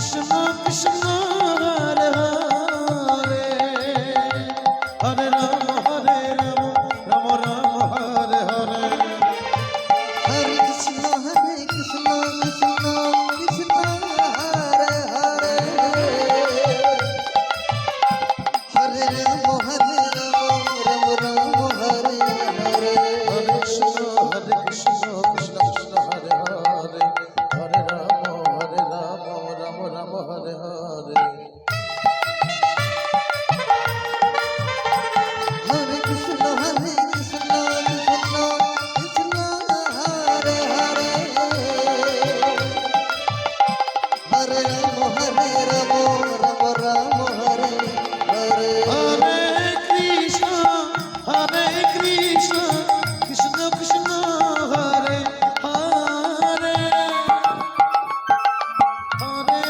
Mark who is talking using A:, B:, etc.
A: Krishna, Krishna. Amen.